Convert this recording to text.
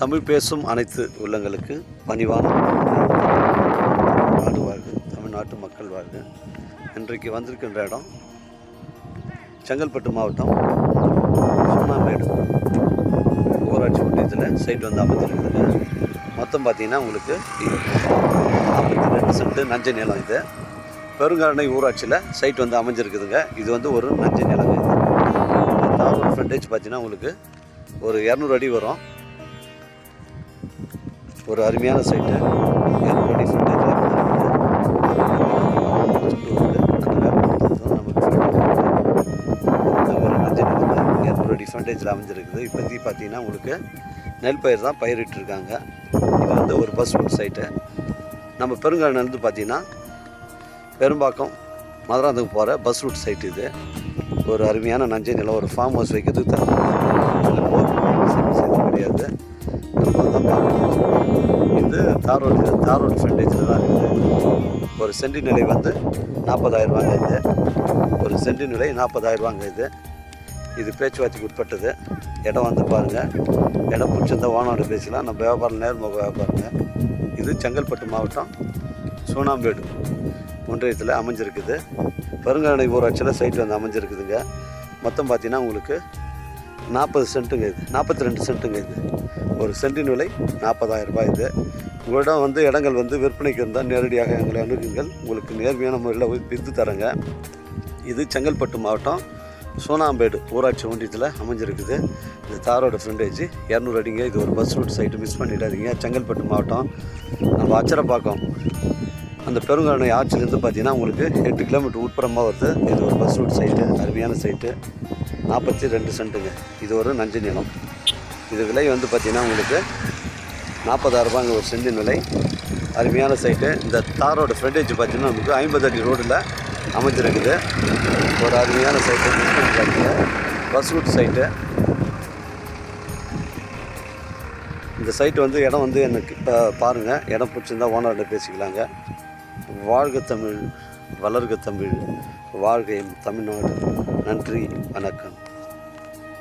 தமிழ் பேசும் அனைத்து உள்ளங்களுக்கு பணிவான நாடு வாழ்க தமிழ்நாட்டு மக்கள் வாழ்க. இன்றைக்கு வந்திருக்கின்ற இடம் செங்கல்பட்டு மாவட்டம் சுண்ணாமேடு ஊராட்சி ஒன்றியத்தில் சைட் வந்து அமைஞ்சிருக்குதுங்க மொத்தம் பார்த்தீங்கன்னா உங்களுக்கு ரெண்டு சென்ட் நஞ்சை நிலம் இது. பெருங்கரணை ஊராட்சியில் சைட் வந்து அமைஞ்சிருக்குதுங்க. இது வந்து ஒரு நஞ்சை நிலம் இது. ஃப்ரண்டேஜ் பார்த்தீங்கன்னா உங்களுக்கு ஒரு இரநூறு அடி வரும். ஒரு அருமையான சைட்டு இரநூறு அடி அமைஞ்சிருக்குது. இப்போதைக்கு பார்த்தீங்கன்னா உங்களுக்கு நெல் பயிர் தான் பயிரிட்டிருக்காங்க இது வந்து ஒரு பஸ் ரூட் சைட்டு நம்ம பெருங்கடலேருந்து பார்த்தீங்கன்னா பெரும்பாக்கம் மதுராந்தகம் போகிற பஸ் ரூட் சைட் இது. ஒரு அருமையான நஞ்சை நிலம் ஒரு ஃபார்ம் ஹவுஸ் வைக்கிறதுக்கு தான் தார் ரோடு தார் ரோடு ஃப்ரண்டேஜில் தான் இருக்குது ஒரு சென்டி நிலை வந்து நாற்பதாயிரரூவாங்க இது. ஒரு சென்டி நிலை நாற்பதாயிரம் ரூபாங்க இது. இது பேச்சுவார்த்தைக்கு உட்பட்டது. இடம் வந்து பாருங்கள் இடம் பிடிச்சிருந்தா ஓனோட பேசலாம் நம்ம வியாபாரம் நேர்முக வியாபாரங்க. இது செங்கல்பட்டு மாவட்டம் சூனாம்பேடு. ஒன்றியத்தில் அமைஞ்சிருக்குது. பெருங்கரணை ஊராட்சியில் சைட் வந்து அமைஞ்சிருக்குதுங்க. மொத்தம் பார்த்தீங்கன்னா உங்களுக்கு நாற்பது சென்ட்டுங்க இது. நாற்பத்தி ரெண்டு சென்ட்டுங்க இது. ஒரு சென்டின் விலை நாற்பதாயிரம் ரூபாய் இது. உங்களிடம் வந்து இடங்கள் வந்து விற்பனைக்கு இருந்தால் நேரடியாக எங்களை அணுகுங்கள். உங்களுக்கு நேர்மையான முறையில் விற்று தரேங்க. இது செங்கல்பட்டு மாவட்டம். சோனாம்பேடு ஊராட்சி ஒன்றியத்தில் அமைஞ்சிருக்குது. இந்த தாரோட ஃப்ரண்டேஜ் இரநூறு அடிங்க. இது ஒரு பஸ் ரூட் சைட்டு மிஸ் பண்ணிடாதீங்க. செங்கல்பட்டு மாவட்டம். நம்ம அச்சரப்பாக்கம் அந்த பெருங்கரணை ஆற்றிலேருந்து பார்த்தீங்கன்னா உங்களுக்கு எட்டு கிலோமீட்டர் உட்புறமாக வருது. இது ஒரு பஸ் ரூட் சைட்டு அருமையான சைட்டு நாற்பத்தி ரெண்டு சென்ட்டுங்க இது ஒரு நஞ்சு நிலம். இது விலை வந்து பார்த்திங்கன்னா உங்களுக்கு நாற்பதாயிரரூபாங்க ஒரு சென்டின் விலை. அருமையான சைட்டு இந்த தாரோட ஃப்ரண்டேஜ் பார்த்தீங்கன்னா நமக்கு ஐம்பது அடி ரோடில் அமைஞ்சிருக்குது. ஒரு அருமையான சைட்டு பஸ் ரூட் சைட்டு இந்த சைட்டு வந்து இடம் வந்து எனக்கு இப்போ பாருங்கள் இடம் பிடிச்சிருந்தா ஓனர்கிட்ட பேசிக்கலாங்க. வாழ்க தமிழ் வளர்க தமிழ். வாழ்க எம் தமிழ்நாடு. நன்றி வணக்கம்.